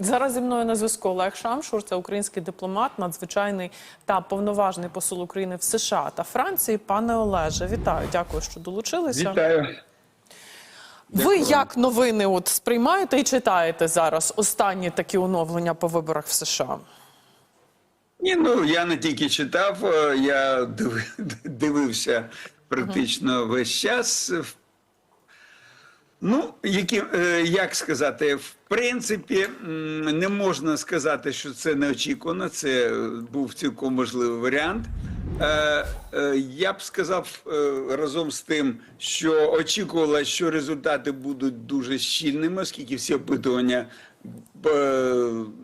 Зараз зі мною на зв'язку Олег Шамшур, це український дипломат, надзвичайний та повноважний посол України в США та Франції. Пане Олеже, вітаю, дякую, що долучилися. Вітаю. Ви як новини от сприймаєте і читаєте зараз останні такі оновлення по виборах в США? Ні, ну я не тільки читав, е, я дивився практично весь час. Ну, які, е, як сказати, в принципі, не можна сказати, що це неочікувано. Це е, був цілком можливий варіант. Е, Я б сказав разом з тим, що очікувала, що результати будуть дуже щільними, оскільки всі опитування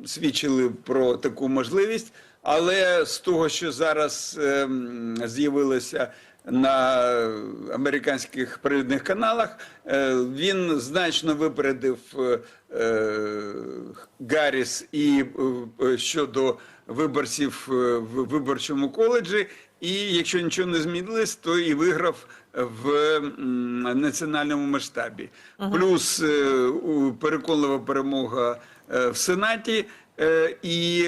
свідчили про таку можливість. Але з того, що зараз ем, з'явилося на американських провідних каналах, е, він значно випередив е, е, Гарріс і щодо виборців в виборчому коледжі. І якщо нічого не змінилось, то і виграв в національному масштабі. Плюс е, у- переконлива перемога в Сенаті, і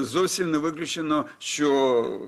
зовсім не виключено, що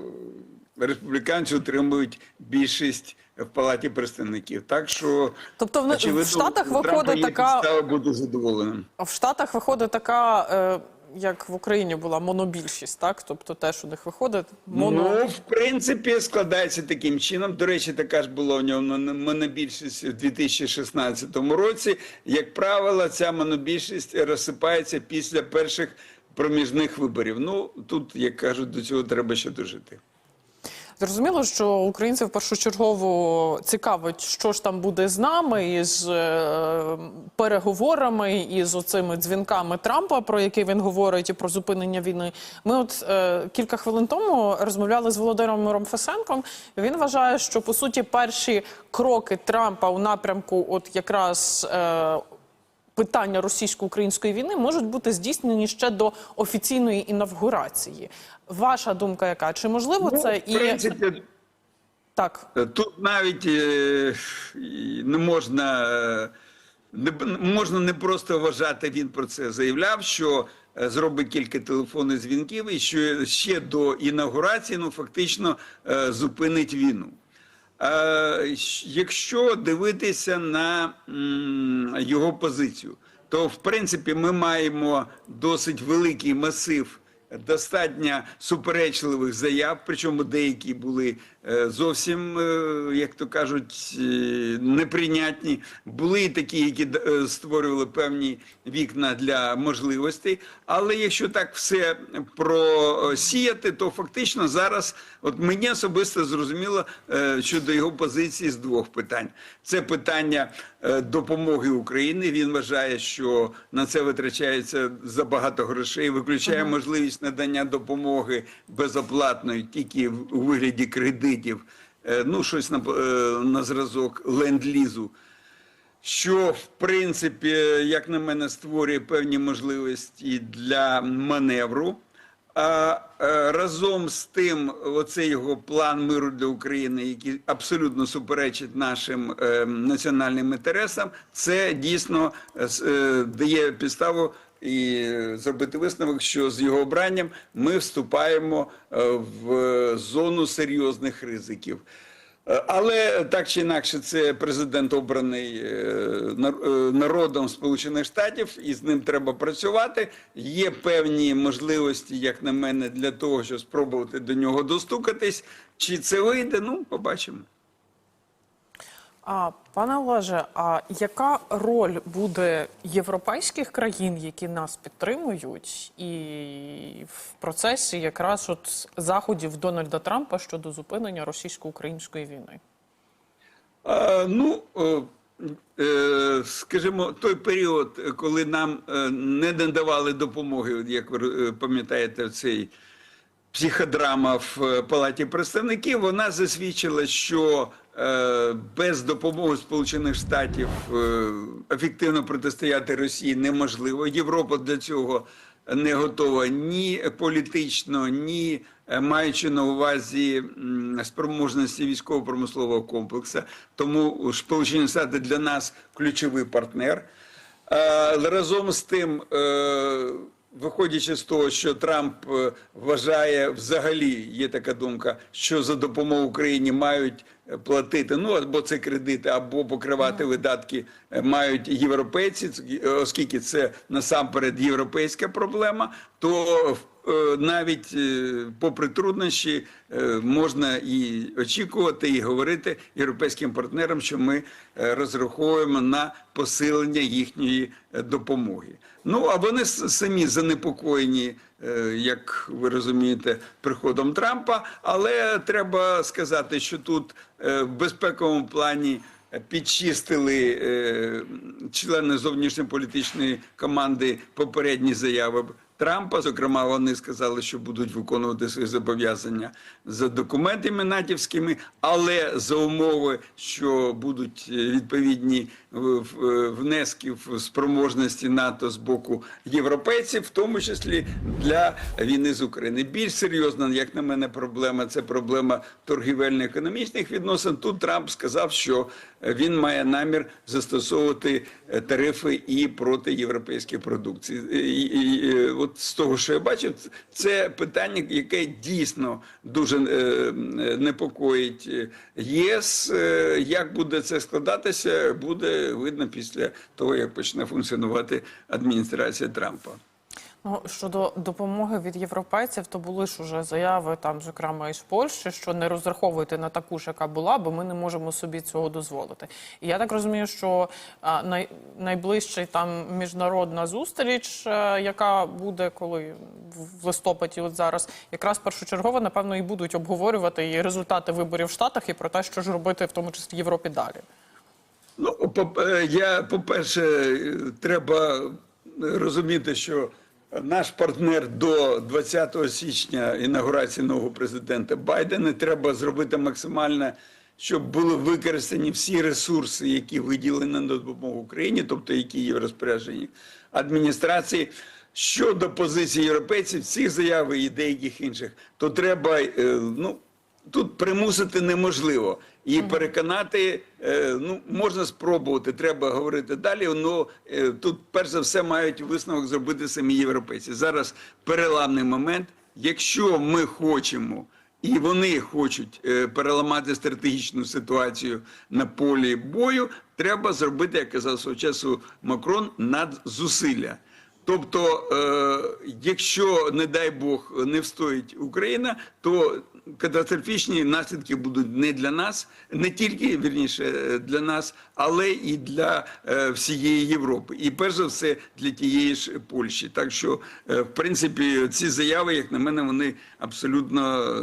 республіканці отримують більшість в палаті представників. Так що Тобто в- в Штатах виходить така- бути задоволеним. В Штатах виходить така, е, як в Україні була монобільшість, так? Тобто теж у них виходить моно. Ну, в принципі, складається таким чином. До речі, така ж була у нього мон- монобільшість у 2016 році. Як правило, ця монобільшість розсипається після перших проміжних виборів. Ну тут, як кажуть, до цього треба ще дожити. Зрозуміло, що українців першочергово цікавить, що ж там буде з нами, із е, переговорами, і з оцими дзвінками Трампа, про які він говорить, і про зупинення війни. Ми от е, кілька хвилин тому розмовляли з Володимиром Фесенком. Він вважає, що по суті перші кроки Трампа у напрямку, от якраз. Е, питання російсько-української війни можуть бути здійснені ще до офіційної інавгурації. Ваша думка яка? Чи можливо Ну, це в принципі, так? Тут навіть е, не можна, е, не, можна не просто вважати, він про це заявляв, що е, зробить кілька телефонних дзвінків і що ще до інаугурації ну, фактично зупинить війну. Е, Якщо дивитися на його позицію, то в принципі ми маємо досить великий масив достатньо суперечливих заяв, причому деякі були зовсім, е, як то кажуть, е, неприйнятні. Були такі, які е, створювали певні вікна для можливостей. Але якщо так все просіяти, то фактично зараз, от мені особисто зрозуміло е, щодо його позиції з двох питань: це питання е, допомоги Україні. Він вважає, що на це витрачається забагато грошей, виключає можливість надання допомоги безоплатної тільки в- у вигляді кредитів. Е, Ну, щось на, е, на зразок ленд-лізу що в принципі, як на мене, створює певні можливості для маневру. А е, разом з тим, оцей його план миру для України, який абсолютно суперечить нашим національним інтересам, це дійсно дає підставу і зробити висновок, що з його обранням ми вступаємо е, в зону серйозних ризиків. Е, Але так чи інакше, це президент обраний е, народом Сполучених Штатів, і з ним треба працювати. Є певні можливості, як на мене, для того, щоб спробувати до нього достукатись. Чи це вийде? Ну, побачимо. А пане Олеже, а яка роль буде європейських країн, які нас підтримують, і в процесі якраз от заходів Дональда Трампа щодо зупинення російсько-української війни? А, ну, е, е, скажімо, той період, коли нам е, не надавали допомоги, як ви е, пам'ятаєте, цей психодрама в е, Палаті представників, вона засвідчила, що е, без допомоги Сполучених Штатів е, ефективно протистояти Росії неможливо. Європа для цього не готова ні політично, ні е, маючи на увазі спроможності військово-промислового комплексу. Тому Сполучені Штати для нас ключовий партнер. Е, разом з тим, е, виходячи з того, що Трамп е, вважає взагалі, є така думка, що за допомогу Україні мають е, платити, ну або це кредити, або покривати видатки е, мають європейці, е, оскільки це насамперед європейська проблема, то е, навіть попри труднощі можна і очікувати, і говорити європейським партнерам, що ми розраховуємо на посилення їхньої допомоги. Ну а вони самі занепокоєні, як ви розумієте, приходом Трампа. Але треба сказати, що тут е, в безпековому плані підчистили е, члени зовнішньополітичної команди попередні заяви Трампа. Зокрема, вони сказали, що будуть виконувати свої зобов'язання за документами натівськими, але за умови, що будуть е, відповідні е, в- е, внески в спроможності НАТО з боку європейців, в тому числі для війни з України. Більш серйозна, як на мене, проблема це проблема торгівельно-економічних відносин. Тут Трамп сказав, що він має намір застосовувати тарифи і проти європейської продукції. І, і, і, от з того, що я бачив, це питання, яке дійсно дуже е, е, непокоїть е, ЄС. Е, Як буде це складатися, буде видно після того, як почне функціонувати адміністрація Трампа. Ну, щодо допомоги від європейців, то були ж уже заяви там, зокрема із Польщі, що не розраховуйте на таку ж, яка була, бо ми не можемо собі цього дозволити. І я так розумію, що а, най, найближчий там міжнародна зустріч, е, яка буде коли в листопаді, от зараз, якраз першочергово, напевно, і будуть обговорювати і результати виборів в Штатах, і про те, що ж робити, в тому числі в Європі далі. Ну, по- е, я, по-перше, треба розуміти, що наш партнер до 20 січня інаугурації нового президента Байдена треба зробити максимально, щоб були використані всі ресурси, які виділені на допомогу Україні, тобто які є в розпорядженні адміністрації. Щодо позиції європейців, цих заяв і деяких інших, то треба е, ну тут примусити неможливо. І переконати, е, ну можна спробувати, треба говорити далі. Ну е, тут перш за все мають висновок зробити самі європейці. Зараз переламний момент. Якщо ми хочемо. І вони хочуть е, переламати стратегічну ситуацію на полі бою. Треба зробити, як казав свого часу Макрон, надзусилля. Тобто, е, якщо, не дай Бог, не встоїть Україна, то катастрофічні наслідки будуть не для нас, не тільки вірніше е, для нас, але і для е, всієї Європи. І перш за все для тієї ж Польщі. Так що, в принципі, ці заяви, як на мене, вони абсолютно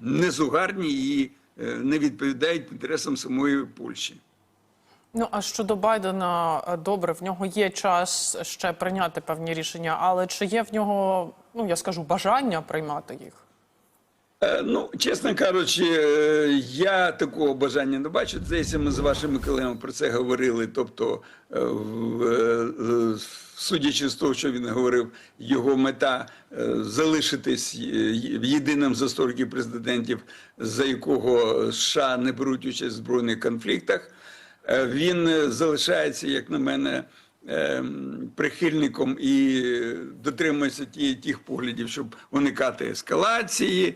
незугарні і не відповідають інтересам самої Польщі. Ну а щодо Байдена, е, добре, в нього є час ще прийняти певні рішення, але чи є в нього, ну я скажу, бажання приймати їх? Е, Ну, чесно кажучи, е, я такого бажання не бачу. Здається, ми з вашими колегами про це говорили. Тобто, в- судячи з того, що він говорив, його мета залишитись й- єдиним з істориків президентів, за якого США не беруть участь в збройних конфліктах. Е, Він е, залишається, як на мене, ем, прихильником і дотримується тих поглядів, щоб уникати ескалації, е,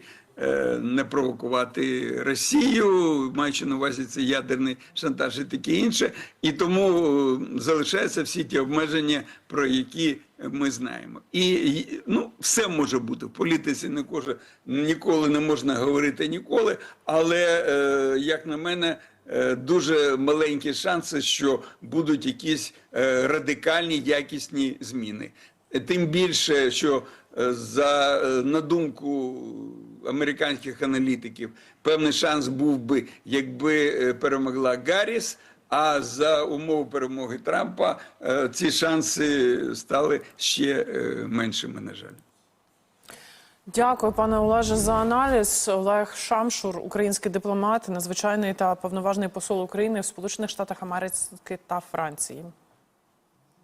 не провокувати Росію, маючи на увазі це ядерний шантаж і таке інше. І тому е, залишаються всі ті обмеження, про які ми знаємо. І ну, все може бути в політиці. Не кожен ніколи не можна говорити ніколи. Але е, як на мене, е, дуже маленькі шанси, що будуть якісь е, радикальні якісні зміни. Е, Тим більше, що е, за е, на думку американських аналітиків, певний шанс був би, якби е, перемогла Гарріс. А за умови перемоги Трампа е, ці шанси стали ще е, меншими, на жаль. Дякую, пане Олеже, за аналіз. Олег Шамшур, український дипломат, надзвичайний та повноважний посол України в Сполучених Штатах Америки та Франції.